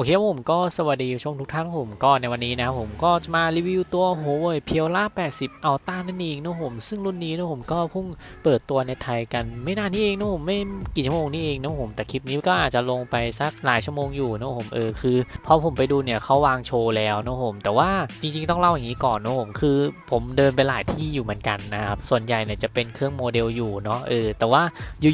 โอเคผมก็สวัสดีผู้ชมทุกท่านผมก็ในวันนี้นะผมก็จะมารีวิวตัว Huawei p i o l a 80 Ultra นั่นเองนะผมซึ่งรุ่นนี้นะผมก็เพิ่งเปิดตัวในไทยกันไม่นานนี้เองนะผมไม่กี่ชั่วโมงนี้เองนะผมแต่คลิปนี้ก็อาจจะลงไปสักหลายชั่วโมงอยู่นะผมเออคือพอผมไปดูเนี่ยเขาวางโชว์แล้วนะผมแต่ว่าจริงๆต้องเล่าอย่างนี้ก่อนนะผมคือผมเดินไปหลายที่อยู่เหมือนกันนะครับส่วนใหญ่เนี่ยจะเป็นเครื่องโมเดลอยู่เนาะเออแต่ว่า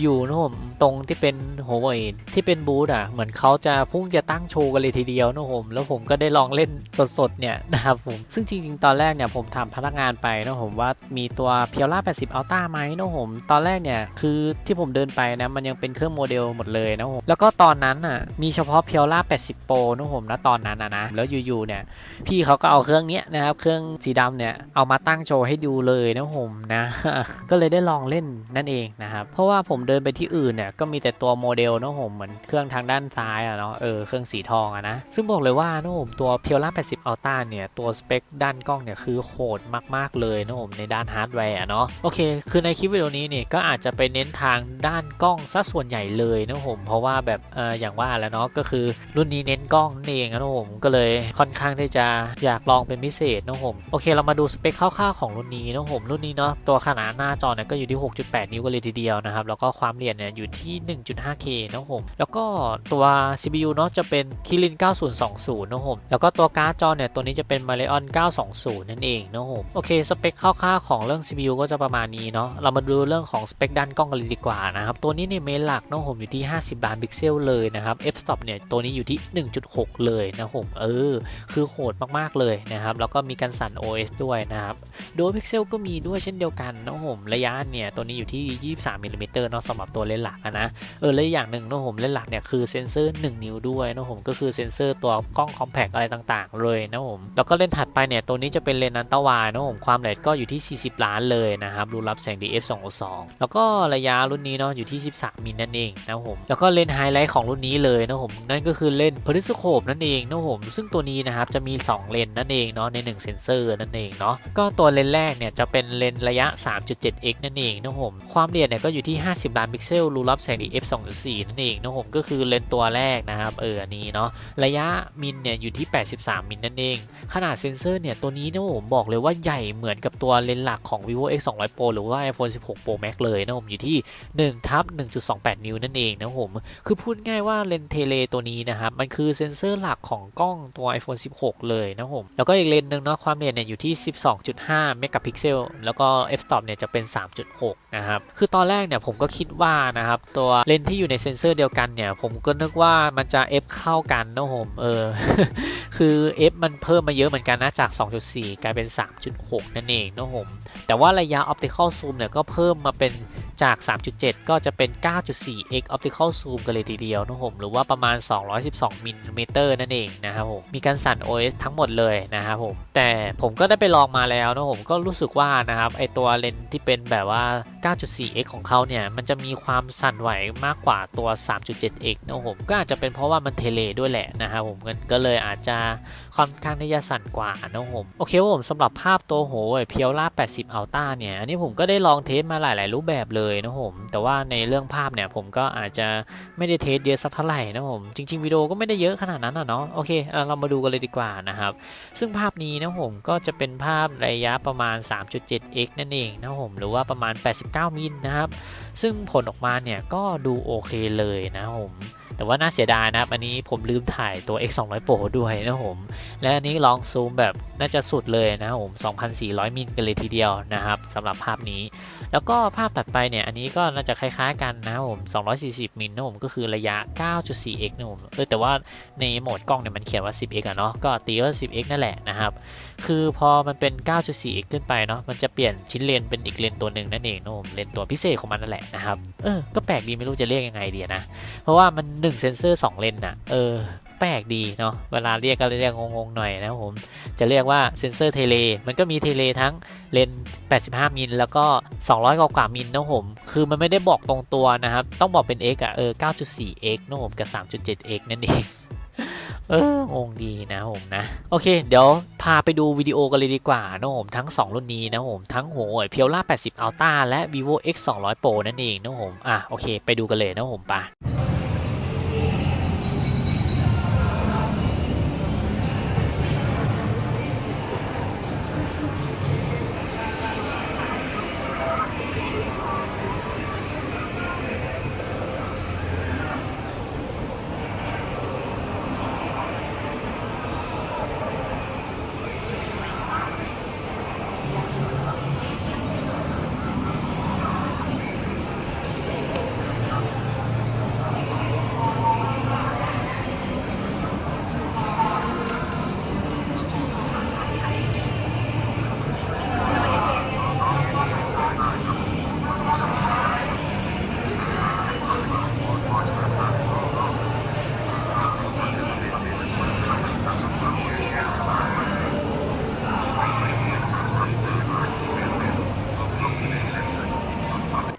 อยู่ๆนะผมตรงที่เป็น Huawei ที่เป็นบูธอะเหมือนเขาจะพุ่งจะตั้งโชว์กันเลยทีเดียวนะผมแล้วผมก็ได้ลองเล่นสดๆเนี่ยนะครับผมซึ่งจริงๆ ตอนแรกเนี่ยผมถามพนักงานไปนะผมว่ามีตัวเพียวล่า80 Ultra ไหมนะผมตอนแรกเนี่ยคือที่ผมเดินไปนะมันยังเป็นเครื่องโมเดลหมดเลยนะผมแล้วก็ตอนนั้นอะมีเฉพาะเพียวล่า80 Pro นะผมนะตอนนั้นนะนะแล้วอยู่ๆเนี่ยพี่เขาก็เอาเครื่องเนี้ยนะครับเครื่องสีดำเนี่ยเอามาตั้งโชว์ให้ดูเลยนะผมนะก็เลยได้ลองเล่นนั่นเองนะครับเพราะว่าผมเดินไปที่อื่นเนี่ยก็มีแต่ตัวโมเดลนะผมเหมือนเครื่องทางด้านซ้ายอะเนาะเออเครื่องสีทองอะนะ ซึ่งบอกเลยว่านะผมตัว p i o l a 80 Ultra เนี่ย ตัวสเปคด้านกล้องเนี่ยคือโหดมากๆเลยนะผมในด้านฮาร์ดแวร์เนาะโอเค คือในคลิปวิดีโอนี้เนี่ยก็อาจจะไปเน้นทางด้านกล้องซะส่วนใหญ่เลยนะผมเพราะว่าแบบเอออย่างว่าแล้วเนาะก็คือรุ่นนี้เน้นกล้องนั่นเองนะผมก็เลยค่อนข้างที่จะอยากลองเป็นพิเศษนะผมโอเคเรามาดูสเปคคร่าวๆของรุ่นนี้นะผมรุ่นนี้เนาะตัวขนาดหน้าจอเนี่ยก็อยู่ที่ 6.8 นิ้วกันเลยทีเดียวนะครับแล้วก็ความละเอียดเนี่ยอยู่ที่ 1.5K นะผมแล้วก็ตัว CPU เนาะจะเป็น Kirin 9020นะผมแล้วก็ตัวการ์ดจอเนี่ย ตัวนี้จะเป็น Radeon 920 นั่นเองนะผมโอเค สเปคคร่าวๆของเรื่อง CPU ก็จะประมาณนี้เนาะเรามาดูเรื่องของสเปคด้านกล้องกันเลยดีกว่านะครับตัวนี้เนี่ยเมนหลักนะผมอยู่ที่ 50 ล้านพิกเซลเลยนะครับ f stop เนี่ยตัวนี้อยู่ที่ 1.6 เลยนะผมเออ คือโหดมากๆเลยนะครับแล้วก็มีการสั่น OS ด้วยนะครับโดยพิกเซลก็มีด้วยเช่นเดียวกันนะผมระยะเนี่ยตัวนี้อยู่ที่ 23มิลลิเมตรเนาะสำหรับตัวเลนส์หลักนะเออและอย่างหนึ่งนะผมเลนส์หลักเนี่ยคือเซนเซอร์ 1 นิ้วด้วยนะผมก็คือเซนเซอร์ตัวกล้องคอมแพกอะไรต่างๆ เลยนะผม แล้วก็เลนส์ถัดไปเนี่ย ตัวนี้จะเป็นเลนส์อันตวายนะผมความละเอียดก็อยู่ที่ 40 ล้านเลยนะครับรูรับแสง DF 2.2แล้วก็ระยะรุ่นนี้เนาะอยู่ที่ 13 มิลนั่นเองนะผม แล้วก็เลนส์ไฮไลท์ของรุ่นนี้เลยนะผมนั่นก็คือเลนส์พาริสโคปนั่นเองนะผมซึ่งตัวนี้นะครับจะมี 2 เลนส์นั่นเองเนาะใน1เซนเซอร์นั่นเองเนาะก็ตัวเลนส์แรกเนี่ยจะเป็นเลนส์ระยะ 3.7x นั่นเองนะผมความละเอียดเนี่ยก็อยู่ที่ 50 ล้านพิกเซลรูรับแสง DF 2.4นั่นเองนะผมก็คือเลนส์ตัวแรกนะครับเอออันนี้เนาะระยะมิลเนี่ยอยู่ที่ 83 มิลนั่นเอง ขนาดเซ็นเซอร์เนี่ยตัวนี้นะผมบอกเลยว่าใหญ่เหมือนกับตัวเลนส์หลักของ vivo x 2 0 0 pro หรือว่า iphone 16 pro max เลยนะผมอยู่ที่1ทับ1.28 นิ้วนั่นเองนะผมคือพูดง่ายว่าเลนส์เทเลตัวนี้นะครับมันคือเซ็นเซอร์หลักของกล้องตัว iphone 16 เลยนะผมแล้วก็อีกเลนส์หนึ่งเนาะความละเอียดเนี่ยอยู่ที่ 12.5 เมกะพิกเซลแล้วก็ f stop เนี่ยจะเป็น 3.6 นะครับคือตอนแรกเนี่ยผมก็คิดว่านะครับตัวเลนส์ที่อยู่ในเซ็นเซอร์เดียวกันเนี่ยผมก็นึกว่ามันจะ f เข้ากันนะผมเออคือ f มันเพิ่มมาเยอะเหมือนกันนะจาก 2.4 กลายเป็น 3.6 นั่นเองนะผมแต่ว่าระยะ optical zoom เนี่ยก็เพิ่มมาเป็น จาก 3.7 ก็จะเป็น 9.4x optical zoom กันเลยทีเดียวนะผมหรือว่าประมาณ 212มิลลิเมตรนั่นเองนะครับผมมีการสั่น OS ทั้งหมดเลยนะครับผมแต่ผมก็ได้ไปลองมาแล้วนะผมก็รู้สึกว่านะครับไอตัวเลนส์ที่เป็นแบบว่า 9.4x ของเขาเนี่ย มันจะมีความสั่นไหวมากกว่าตัว 3.7x นะผมก็อาจจะเป็นเพราะว่ามันเทเลด้วยแหละนะครับผมก็เลยอาจจะค่อนข้างที่จะสั่นกว่านะผมโอเคครับผมสำหรับภาพตัวโหเพียวล่า80 Ultra เนี่ยอันนี้ผมก็ได้ลองเทสมาหลาย ๆ รูปแบบเลยนะผม แต่ว่าในเรื่องภาพเนี่ยผมก็อาจจะไม่ได้เทสเยอะสักเท่าไหร่นะผมจริง ๆวิดีโอก็ไม่ได้เยอะขนาดนั้นอะเนาะโอเคเรามาดูกันเลยดีกว่านะครับ ซึ่งภาพนี้นะผมก็จะเป็นภาพระยะประมาณ 3.7x นั่นเองนะผมหรือว่าประมาณ 89 มิลนะครับ ซึ่งผลออกมาเนี่ยก็ดูโอเคเลยนะผม แต่ว่าน่าเสียดายนะครับ อันนี้ผมลืมถ่ายตัว X 2 0 0 Pro ด้วยนะผม และอันนี้ลองซูมแบบน่าจะสุดเลยนะครับผม 2,400 มิลกันเลยทีเดียวนะครับสำหรับภาพนี้ แล้วก็ภาพตัดไปเนี่ย อันนี้ก็น่าจะคล้ายๆกันนะครับผม 240 มิลนะผมก็คือระยะ 9.4x นะผมเออแต่ว่าในโหมดกล้องเนี่ยมันเขียนว่า 10x อะเนาะก็ตีว่า 10x นั่นแหละนะครับ คือพอมันเป็น 9.4x ขึ้นไปเนาะ มันจะเปลี่ยนชิ้นเลนเป็นอีกเลนตัวหนึ่งนั่นเองนะผมเลนตัวพิเศษของมันนั่นแหละนะครับ เออ ก็แปลกดีไม่รู้จะเรียกยังไงดีนะ เพราะว่ามัน 1 เซนเซอร์ 2 เลนน่ะ เออ แปลกดีเนาะ เวลาเรียกก็เรียกงงๆหน่อยนะผม จะเรียกว่าเซนเซอร์เทเล มันก็มีเทเลทั้งเลน 85 มิล แล้วก็ 200 กว่ากว่ามิลนะผม คือมันไม่ได้บอกตรงตัวนะครับ ต้องบอกเป็น x อะเออ 9.4x นะผม กับ 3.7x นั่นเอง เอองงดีนะผมนะ โอเค เดี๋ยวพาไปดูวิดีโอกันเลยดีกว่านะผมทั้ง 2 รุ่นนี้นะผมทั้งหัวเพียวล่า80 Ultra และ vivo x 2 0 0 pro นั่นเองนะผมอะโอเค ไปดูกันเลยนะผมปะ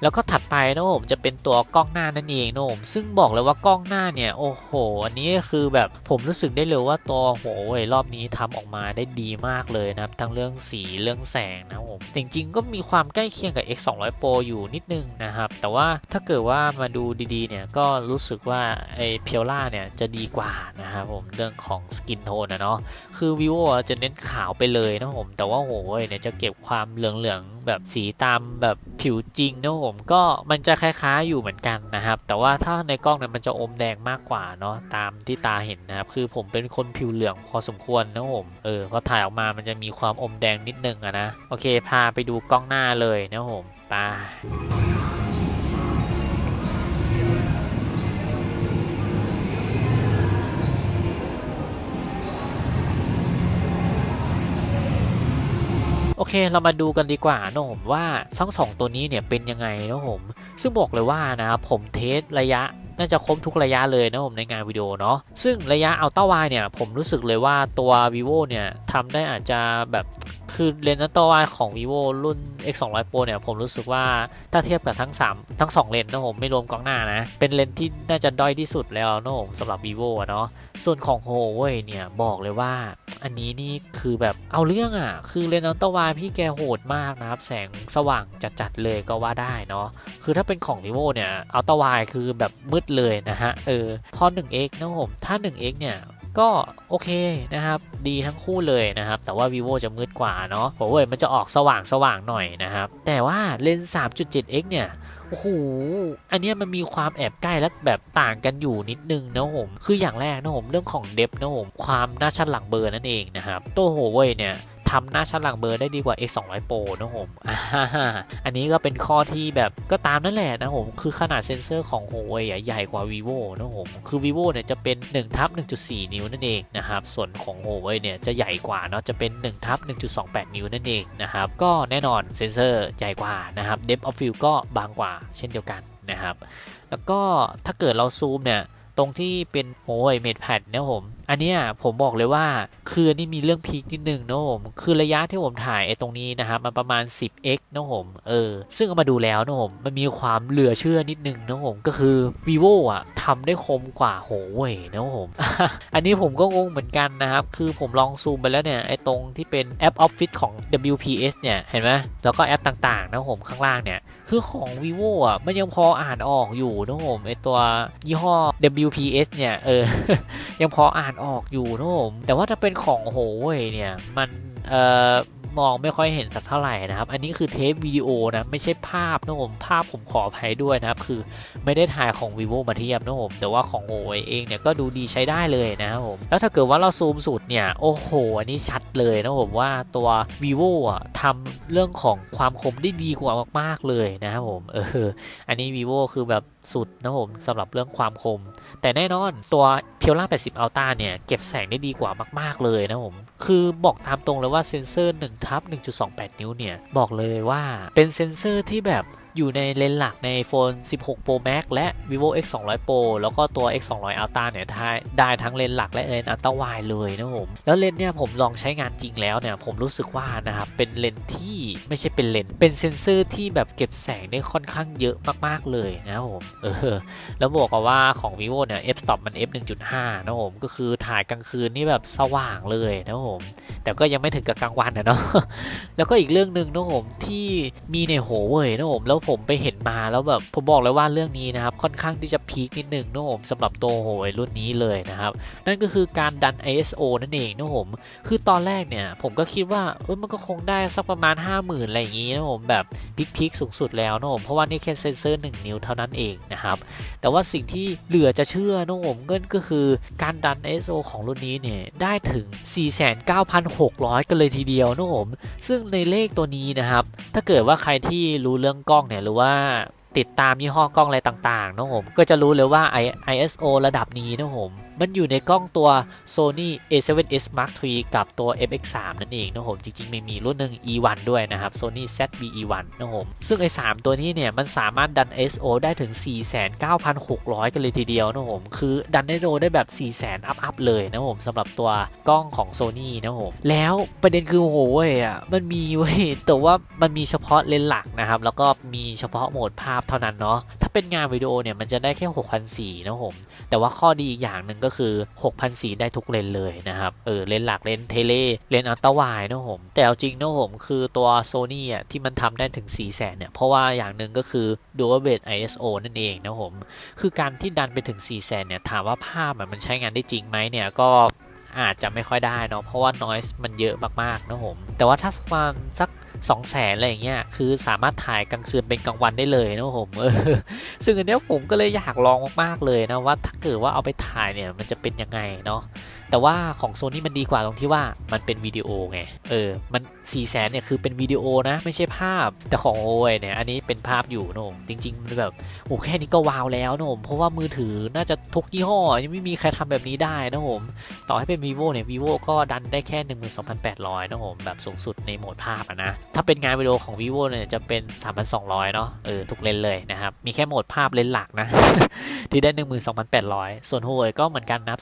แล้วก็ถัด นะครับผมจะเป็นตัวกล้องหน้านั่นเองนะผมซึ่งบอกเลยว่ากล้องหน้าเนี่ยโอ้โหอันนี้คือแบบผมรู้สึกได้เลยว่าตัวโหยรอบนี้ทำออกมาได้ดีมากเลยนะครับทั้งเรื่องสีเรื่องแสงนะผมจริงๆ ก็มีความใกล้เคียงกับ X 2 0 0 Pro อยู่นิดนึงนะครับแต่ว่าถ้าเกิดว่ามาดูดีๆเนี่ยก็รู้สึกว่าไอเพียวล่าเนี่ยจะดีกว่านะครับผมเรื่องของสกินโทนนะเนาะคือ vivo จะเน้นขาวไปเลยนะครับผมแต่ว่าโหยเนี่ยจะเก็บความเหลืองๆแบบสีตามแบบผิวจริงนะครับผมก็มันจะคล้ายๆอยู่เหมือนกันนะครับ แต่ว่าถ้าในกล้องเนี่ยมันจะอมแดงมากกว่าเนาะตามที่ตาเห็นนะครับ คือผมเป็นคนผิวเหลืองพอสมควรนะผมเออพอถ่ายออกมามันจะมีความอมแดงนิดนึงอะนะโอเค พาไปดูกล้องหน้าเลยนะผมไป เคเรามาดูกันดีกว่านะผมว่าทั้งสองตัวนี้เนี่ยเป็นยังไงนะผมซึ่งบอกเลยว่านะครับผมเทสระยะน่าจะครบทุกระยะเลยนะผมในงานวิดีโอเนาะซึ่งระยะอัลต้าวายเนี่ยผมรู้สึกเลยว่าตัว vivo เนี่ยทำได้อาจจะแบบ คือเลนส์อัลต้าวายของ vivo รุ่น x 2 0 0 pro เนี่ยผมรู้สึกว่าถ้าเทียบกับทั้ง 3 ทั้ง 2 เลนส์นะผมไม่รวมกล้องหน้านะ เป็นเลนส์ที่น่าจะด้อยที่สุดแล้วนะผมสำหรับ vivo เนาะส่วนของ Huawei เนี่ยบอกเลยว่า อันนี้นี่คือแบบเอาเรื่องอะ คือเลนส์อัลตร้าวายพี่แกโหดมากนะครับ แสงสว่างจัดๆเลยก็ว่าได้เนาะคือถ้าเป็นของ vivo เนี่ยอัลตร้าวายคือแบบมืดเลยนะฮะเออพอ 1x นะผมถ้า 1x เนี่ย ก็โอเคนะครับ ดีทั้งคู่เลยนะครับ แต่ว่า vivo จะมืดกว่าเนาะ Huawei มันจะออกสว่างสว่างหน่อยนะครับ แต่ว่าเลนส์ 3.7x เนี่ยโอ้โห อันนี้มันมีความแอบใกล้และแบบต่างกันอยู่นิดนึงนะผม คืออย่างแรกนะผมเรื่องของเดฟนะผมความหน้าชั้นหลังเบอร์นั่นเองนะครับ ตัวโฮเว่ยเนี่ย ทำหน้าชั้นหลังเบอร์ได้ดีกว่า X 2 0 0 Pro นะผมอันนี้ก็เป็นข้อที่แบบก็ตามนั่นแหละนะผม คือขนาดเซ็นเซอร์ของ Huawei ใหญ่กว่า vivo นะผม คือ vivo เนี่ยจะเป็น1ทับ1.4 นิ้วนั่นเองนะครับ ส่วนของ Huawei เนี่ยจะใหญ่กว่าเนาะ จะเป็น1ทับ1.28 นิ้วนั่นเองนะครับ ก็แน่นอนเซ็นเซอร์ใหญ่กว่านะครับ depth of field ก็บางกว่าเช่นเดียวกันนะครับ แล้วก็ถ้าเกิดเราซูมเนี่ย ตรงที่เป็นโอ้ยเมดแพดเนี่ยผม อันเนี้ยผมบอกเลยว่าคือนนี่มีเรื่องพีคนิดนึงนะผมคือระยะที่ผมถ่ายไอ้ตรงนี้นะครับมันประมาณ 10x นะผมเออซึ่งเอามาดูแล้วนะผมมันมีความเหลือเชื่อนิดนึงนะผมก็คือ vivo อะทำได้คมกว่าโหเว่ยนะผมอันนี้ผมก็งงเหมือนกันนะครับ คือผมลองซูมไปแล้วเนี่ยไอ้ตรงที่เป็นแอป Office ของ WPS เนี่ยเห็นไหมแล้วก็แอปต่างๆนะผมข้างล่างเนี่ยคือของ vivo อะมันยังพออ่านออกอยู่นะผมไอตัวยี่ห้อ WPS เนี่ยเออยังพออ่านออกอยู่นะผมแต่ว่าถ้าเป็นของโหวยเนี่ยมันเอ่อมองไม่ค่อยเห็นสักเท่าไหร่นะครับ อันนี้คือเทปวิดีโอนะไม่ใช่ภาพนะผมภาพผมขออภัยด้วยนะครับ คือไม่ได้ถ่ายของ vivo มาเทียบนะผมแต่ว่าของ Huawei เองเนี่ยก็ดูดีใช้ได้เลยนะครับผมแล้วถ้าเกิดว่าเราซูมสุดเนี่ย โอ้โห อันนี้ชัดเลยนะผมว่าตัว vivo อะทำเรื่องของความคมได้ดีกว่ามากๆเลยนะครับผมเอออันนี้ vivo คือแบบสุดนะผมสำหรับเรื่องความคม แต่แน่นอนตัว คลล่า80 Ultra เนี่ย เก็บแสงได้ดีกว่ามาก ๆ เลยนะผม คือบอกตามตรงเลยว่าเซนเซอร์1ทับ1.28 นิ้วเนี่ย บอกเลยว่าเป็นเซนเซอร์ที่แบบ อยู่ในเลนส์หลักใน iPhone 16 Pro Max และ vivo X 2 0 0 Pro แล้วก็ตัว X 2 0 0 Ultra เนี่ยได้ได้ทั้งเลนส์หลักและเลนส์อัลตร้าไวเลยนะผม แล้วเลนส์เนี่ยผมลองใช้งานจริงแล้วเนี่ยผมรู้สึกว่านะครับเป็นเลนส์ที่ไม่ใช่เป็นเลนส์เป็นเซนเซอร์ที่แบบเก็บแสงได้ค่อนข้างเยอะมากๆเลยนะผมเออแล้วบอกกันว่าของ vivo เนี่ย f stop มัน f 1.5นะผมก็คือถ่ายกลางคืนนี่แบบสว่างเลยนะผมแต่ก็ยังไม่ถึงกับกลางวันนะเนาะแล้วก็อีกเรื่องหนึ่งนะผมที่มีในโหเว่ยนะผมแล้วผมไปเห็นมาแล้วแบบผมบอกเลยว่าเรื่องนี้นะครับค่อนข้างที่จะพีคนิดนึงนะผมสำหรับตัวโหยรุ่นนี้เลยนะครับ นั่นก็คือการดัน ISO นั่นเองนะผมคือตอนแรกเนี่ยผมก็คิดว่าเออมันก็คงได้สักประมาณ 50,000อะไรอย่างงี้นะผมแบบพีคๆสูงสุดแล้วนะผมเพราะว่านี่แค่เซนเซอร์ 1 นิ้วเท่านั้นเองนะครับแต่ว่าสิ่งที่เหลือจะเชื่อนะผมก็ก็คือการดัน ISO ของรุ่นนี้เนี่ยได้ถึง 49,600 กันเลยทีเดียวนะผมซึ่งในเลขตัวนี้นะครับถ้าเกิดว่าใครที่รู้เรื่องกล้องเนี่ยหรือว่าติดตามยี่ห้อกล้องอะไรต่างๆนะผมก็จะรู้เลยว่า ISO ระดับนี้นะผม มันอยู่ในกล้องตัว Sony A7S Mark III กับตัว FX3 นั่นเองนะผมจริงๆมันมีรุ่นหนึ่ง E1 ด้วยนะครับ Sony ZV-E1 นะผมซึ่งไอ้3ตัวนี้เนี่ย มันสามารถดัน ISO ได้ถึง 49,600 กันเลยทีเดียวนะผมคือดัน ISO ได้แบบ 400,000 อัพอัพเลยนะผมสำหรับตัวกล้องของ Sony นะผมแล้วประเด็นคือโอ้โหยอะมันมีเว้ยแต่ว่ามันมีเฉพาะเลนส์หลักนะครับ แล้วก็มีเฉพาะโหมดภาพเท่านั้นเนาะถ้าเป็นงานวิดีโอเนี่ยมันจะได้แค่6,400นะผมแต่ว่าข้อดีอีกอย่างหนึ่งก็็คือ6,400ได้ทุกเลนเลยนะครับ เออเลนหลักเลนเทเลเลนอัลตร้าไวนะผม แต่เอาจริงนะผมคือตัว Sony อะที่มันทำได้ถึง 4 0 0 0 0เนี่ย เพราะว่าอย่างหนึ่งก็คือ Dual Base ISO นั่นเองนะผม คือการที่ดันไปถึง 4 0 0 0 0เนี่ย ถามว่าภาพมันใช้งานได้จริงไหมเนี่ยก็อาจจะไม่ค่อยได้เนาะเพราะว่า noise มันเยอะมากๆนะผม แต่ว่าถ้าประมาณสัก สองแสนอะไรอย่างเงี้ยคือสามารถถ่ายกลางคืนเป็นกลางวันได้เลยนะผมเออซึ่งอันนี้ผมก็เลยอยากลองมากๆเลยนะว่าถ้าเกิดว่าเอาไปถ่ายเนี่ยมันจะเป็นยังไงเนาะแต่ว่าของโซนี่มันดีกว่าตรงที่ว่ามันเป็นวิดีโอไง เออ มัน4ี่แสนเนี่ยคือเป็นวิดีโอนะ ไม่ใช่ภาพ แต่ของโอ้ยเนี่ย อันนี้เป็นภาพอยู่นะผมจริงๆมันแบบโอ้แค่นี้ก็ว้าวแล้วนะผมเพราะว่ามือถือน่าจะทุกยี่ห้อ ยังไม่มีใครทำแบบนี้ได้นะผม ต่อให้เป็น vivo เนี่ย vivo ก็ดันได้แค่ 12,800นะผม แบบสูงสุดในโหมดภาพนะ ถ้าเป็นงานวิดีโอของ vivo เนี่ยจะเป็น 3,200 เนาะเออทุกเลนเลยนะครับ มีแค่โหมดภาพเลนหลักนะ ที่ได้ 12,800 ส่วน Huawei ก็เหมือนกันนับ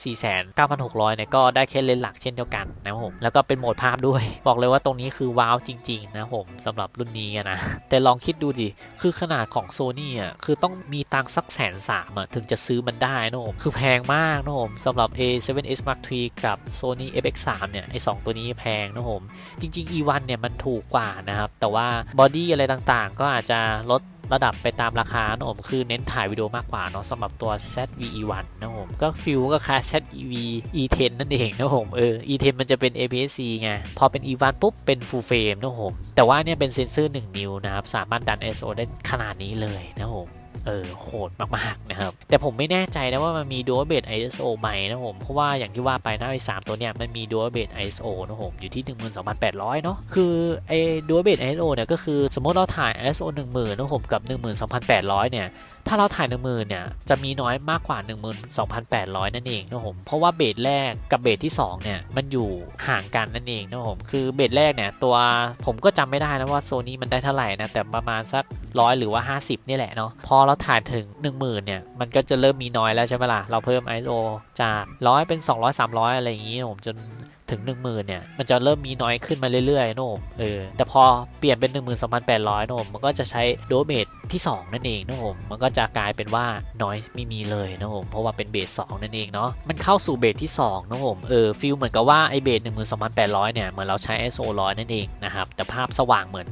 4,9600เนี่ยก็ได้แค่เลนหลักเช่นเดียวกันนะครับผมแล้วก็เป็นโหมดภาพด้วย บอกเลยว่าตรงนี้คือว้าวจริงๆนะผมสำหรับรุ่นนี้นะแต่ลองคิดดูดิคือขนาดของ Sony อะคือต้องมีตังสักแสนสามอะถึงจะซื้อมันได้นะผมคือแพงมากนะผมสำหรับ A7S Mark III กับ Sony FX3 เนี่ยไอสองตัวนี้แพงนะผมจริง ๆ E1 เนี่ยมันถูกกว่านะครับแต่ว่าบอดี้อะไรต่างๆ ก็อาจจะลด ระดับไปตามราคานะผมคือเน้นถ่ายวิดีโอมากกว่าเนาะสำหรับตัว ZV-E1 นะผมก็ฟิลก็คล้าย ZV E10 นั่นเองนะผมเออ E10 มันจะเป็น APS-C ไง พอเป็น E1 ปุ๊บเป็น full frame นะผมแต่ว่าเนี่ยเป็นเซนเซอร์ 1 นิ้วนะครับ สามารถดัน ISO ได้ขนาดนี้เลยนะผม เออโหดมากๆนะครับ แต่ผมไม่แน่ใจนะว่ามันมี Dual Base ISO ไหมนะผม เพราะว่าอย่างที่ว่าไปหน้าไอ้สตัวเนี้ยมันมี Dual Base ISO นะผมอยู่ที่ 12,800 เนาะคือไอ้ Dual Base ISO เนี่ยก็คือสมมติเราถ่าย ISO 10,000นะผมกับ 12,800 เนี่ยถ้าเราถ่าย 10,000เนี่ยจะมีน้อยมากกว่า 12,800 นั่นเองนะผมเพราะว่าเบสแรกกับเบสที่2เนี่ยมันอยู่ห่างกันนั่นเองนะผมคือเบสแรกเนี่ยตัวผมก็จำไม่ได้นะว่าโซนี่มันได้เท่าไหร่นะแต่ประมาณสักร้อยหรือว่า 50 นี่แหละเนาะพอเราถ่ายถึง 10,000เนี่ย มันก็จะเริ่มมีน้อยแล้วใช่ไหมล่ะ เราเพิ่ม ISO จากร้อยเป็น 200 300 อะไรอย่างงี้ผมจน ถึง 1 0,000เนี่ยมันจะเริ่มมีน้อยขึ้นมาเรื่อยๆนะผมเออแต่พอเปลี่ยนเป็น 12,800นะผมมันก็จะใช้โดเบสที่ 2 นั่นเองนะผมมันก็จะกลายเป็นว่าน้อยไม่มีเลยนะผมเพราะว่าเป็นเบส2นั่นเองเนาะมันเข้าสู่เบสที่2นะผมเออฟิลเหมือนกับว่าไอเบส12,800เนี่ยเหมือนเราใช้ ISO 100นั่นเองนะครับแต่ภาพสว่างเหมือน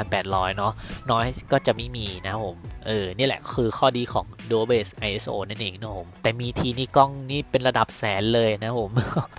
12,800เนาะน้อยก็จะไม่มีนะผมเออนี่แหละคือข้อดีของ Dual Base ISO นั่นเองนะผมแต่มีทีนี่กล้องนี่เป็นระดับแสนเลยนะผม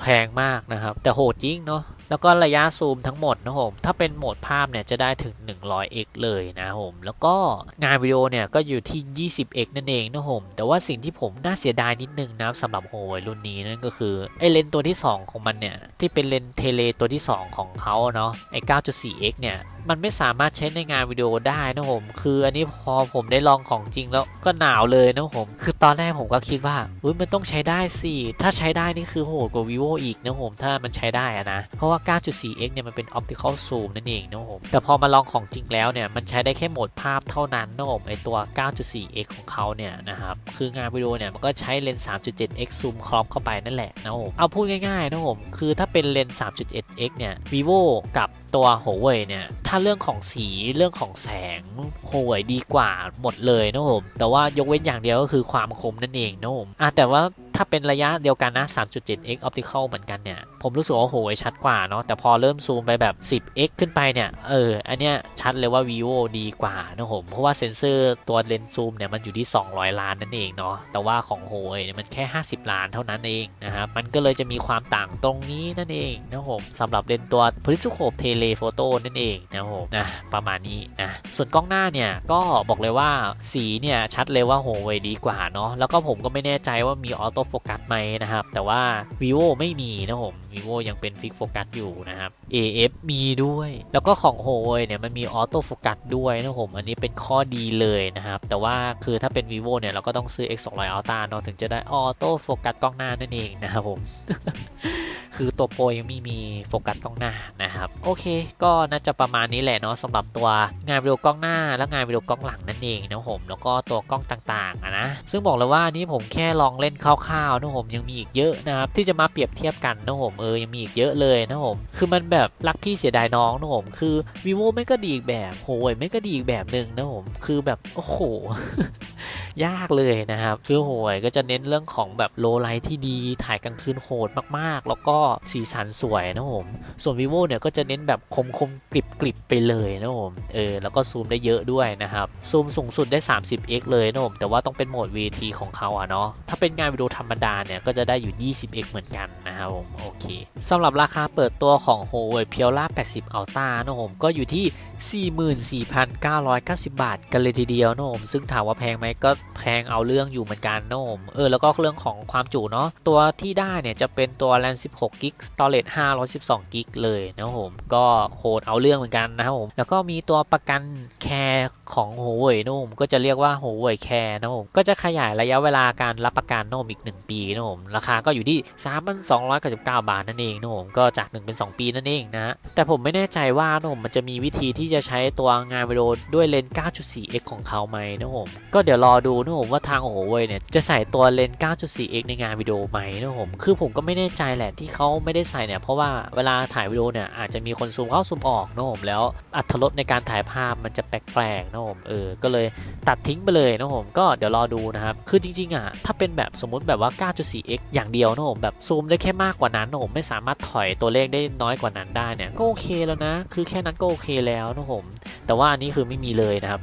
แพงมากนะครับแต่โหดจริงเนาะแล้วก็ระยะซูมทั้งหมดนะผมถ้าเป็นโหมดภาพเนี่ยจะได้ถึง 100x เลยนะผมแล้วก็งานวิดีโอเนี่ยก็อยู่ที่ 20x นั่นเองนะผมแต่ว่าสิ่งที่ผมน่าเสียดายนิดนึงนะสำหรับโฮยรุ่นนี้นั่นก็คือไอเลนส์ตัวที่ 2 ของมันเนี่ยที่เป็นเลนส์เทเลตัวที่ 2 ของเขาเนาะไอ 9.4x เนี่ย มันไม่สามารถใช้ในงานวิดีโอได้นะผม คืออันนี้พอผมได้ลองของจริงแล้วก็หนาวเลยนะผม คือตอนแรกผมก็คิดว่าอุ้ยมันต้องใช้ได้สิ ถ้าใช้ได้นี่คือโหดกว่า vivo อีกนะผม ถ้ามันใช้ได้อะนะ เพราะว่า 9.4x เนี่ยมันเป็น optical zoom นั่นเองนะผม แต่พอมาลองของจริงแล้วเนี่ย มันใช้ได้แค่โหมดภาพเท่านั้นนะผมไอตัว 9.4x ของเขาเนี่ยนะครับ คืองานวิดีโอเนี่ยมันก็ใช้เลนส์ 3.7x zoom ครอปเข้าไปนั่นแหละนะผม เอาพูดง่ายๆนะผม คือถ้าเป็นเลนส์ 3.1x เนี่ย vivo กับตัว Huawei เนี่ยถ้าเรื่องของสีเรื่องของแสงโหยดีกว่าหมดเลยนะผมแต่ว่ายกเว้นอย่างเดียวก็คือความคมนั่นเองนะผมอะแต่ว่า ถ้าเป็นระยะเดียวกันนะ 3.7x optical เหมือนกันเนี่ย ผมรู้สึกว่า Huawei ชัดกว่าเนาะ แต่พอเริ่มซูมไปแบบ 10x ขึ้นไปเนี่ย เออ อันเนี้ยชัดเลยว่า vivo ดีกว่านะผม เพราะว่าเซนเซอร์ตัวเลนส์ซูมเนี่ยมันอยู่ที่ 200 ล้านนั่นเองเนาะ แต่ว่าของ Huawei เนี่ยมันแค่ 50 ล้านเท่านั้นเองนะครับ มันก็เลยจะมีความต่างตรงนี้นั่นเองนะผมสำหรับเลนส์ตัว Periscope Telephoto นั่นเองนะผมนะประมาณนี้นะ ส่วนกล้องหน้าเนี่ยก็บอกเลยว่าสีเนี่ยชัดเลยว่า Huawei ดีกว่าเนาะ แล้วก็ผมก็ไม่แน่ใจว่ามีออโต้โฟกัสไหมนะครับ แต่ว่า vivo ไม่มีนะผม vivo ยังเป็นฟิกโฟกัสอยู่นะครับ AF มีด้วย แล้วก็ของ Huawei เนี่ยมันมีออโต้โฟกัสด้วยนะผม อันนี้เป็นข้อดีเลยนะครับ แต่ว่าคือถ้าเป็น vivo เนี่ยเราก็ต้องซื้อ X 2 0 0 Ultra เนาะถึงจะได้ออโต้โฟกัสกล้องหน้านั่นเองนะครับผม คือตัวโปรยังไม่มีโฟกัสกล้องหน้านะครับ โอเค ก็น่าจะประมาณนี้แหละเนาะสำหรับตัวงานวิดีโอกล้องหน้า และงานวิดีโอกล้องหลังนั่นเองนะผมแล้วก็ตัวกล้องต่างๆนะซึ่งบอกเลยว่านี่ผมแค่ลองเล่นคร่าวๆนะผมยังมีอีกเยอะนะครับที่จะมาเปรียบเทียบกันนะผมเออยังมีอีกเยอะเลยนะผมคือมันแบบรักพี่เสียดายน้องนะผมคือ vivo ไม่ก็ดีอีกแบบโหยไม่ก็ดีอีกแบบหนึ่งนะผมคือแบบโอ้โหยากเลยนะครับคือโหยก็จะเน้นเรื่องของแบบโลไลท์ที่ดีถ่ายกลางคืนโหดมากๆ แล้วก็สีสันสวยนะผมส่วน vivo เนี่ยก็จะเน้นแบบคมคมกริบกริบไปเลยนะผมเออแล้วก็ซูมได้เยอะด้วยนะครับซูมสูงสุดได้ 30x เลยนะผมแต่ว่าต้องเป็นโหมด VT ของเขาอะเนาะถ้าเป็นงานวิดีโอธรรมดาเนี่ยก็จะได้อยู่ 20x เหมือนกันนะครับผมโอเคสำหรับราคาเปิดตัวของ Huawei p i o l a 80 Ultra นะผมก็อยู่ที่ 44,990 บาท กันเลยทีเดียวนะผมซึ่งถามว่าแพงไหมก็แพงเอาเรื่องอยู่เหมือนกันนะผมเออแล้วก็เรื่องของความจุเนาะตัวที่ได้เนี่ยจะเป็นตัว RAM 16 g b storage 512 g b เลยนะครับผมก็โหดเอาเรื่องเหมือนกันนะครับผมแล้วก็มีตัวประกันแคร์ของ Huawei นะผมก็จะเรียกว่า Huawei Care นะผมก็จะขยายระยะเวลาการรับประกันนะผมอีก 1 ปีนะผมราคาก็อยู่ที่ 3,299 บาทนั่นเองนะผมก็จาก 1 เป็น 2 ปีนั่นเองนะแต่ผมไม่แน่ใจว่านะผมมันจะมีวิธีที่จะใช้ตัวงานวิดีโอด้วยเลนส์ 9.4x ของเขาไหมนะผมก็เดี๋ยวรอดูนะผมว่าทาง Huawei เนี่ยจะใส่ตัวเลนส์ 9.4x ในงานวิดีโอไหมนะผมคือผมก็ไม่แน่ใจแหละที่เขาาไม่ได้ใส่เนี่ยเพราะว่าเวลาถ่ายวิดีโอเนี่ยอาจจะมีคนซูมเข้าซูมออกนะผมแล้วอัตรสในการถ่ายภาพมันจะแปลกๆนะผมเออก็เลยตัดทิ้งไปเลยนะผมก็เดี๋ยวรอดูนะครับคือจริงๆอะถ้าเป็นแบบสมมติแบบว่า 9.4x อย่างเดียวนะผมแบบซูมได้แค่มากกว่านั้นนะผมไม่สามารถถอยตัวเลขได้น้อยกว่านั้นได้เนี่ยก็โอเคแล้วนะ คือแค่นั้นก็โอเคแล้วนะผม แต่ว่าอันนี้คือไม่มีเลยนะครับ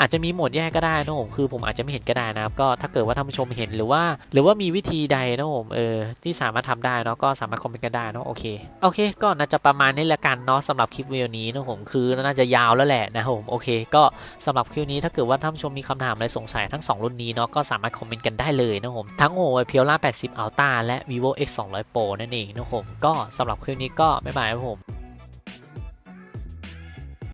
อาจจะมีโหมดแยกก็ได้นะผมคือผมอาจจะไม่เห็นก็ได้นะครับ ก็ถ้าเกิดว่าท่านผู้ชมเห็นหรือว่า หรือว่ามีวิธีใดนะผมเออที่สามารถทำได้เนาะก็สามารถคอมเมนต์กันได้เนาะโอเคโอเค ก็น่าจะประมาณนี้ละกันเนาะสำหรับคลิปวิดีโอนี้นะผมคือน่าจะยาวแล้วแหละนะผมโอเค ก็สำหรับคลิปนี้ถ้าเกิดว่าท่านผู้ชมมีคำถามอะไรสงสัยทั้ง 2 รุ่นนี้เนาะก็สามารถคอมเมนต์กันได้เลยนะผมทั้ง Huawei p i o l a 80 Ultra และ vivo x 200 pro นั่นเองนะผมก็สำหรับคลิปนี้ก็บ๊ายบายครับผม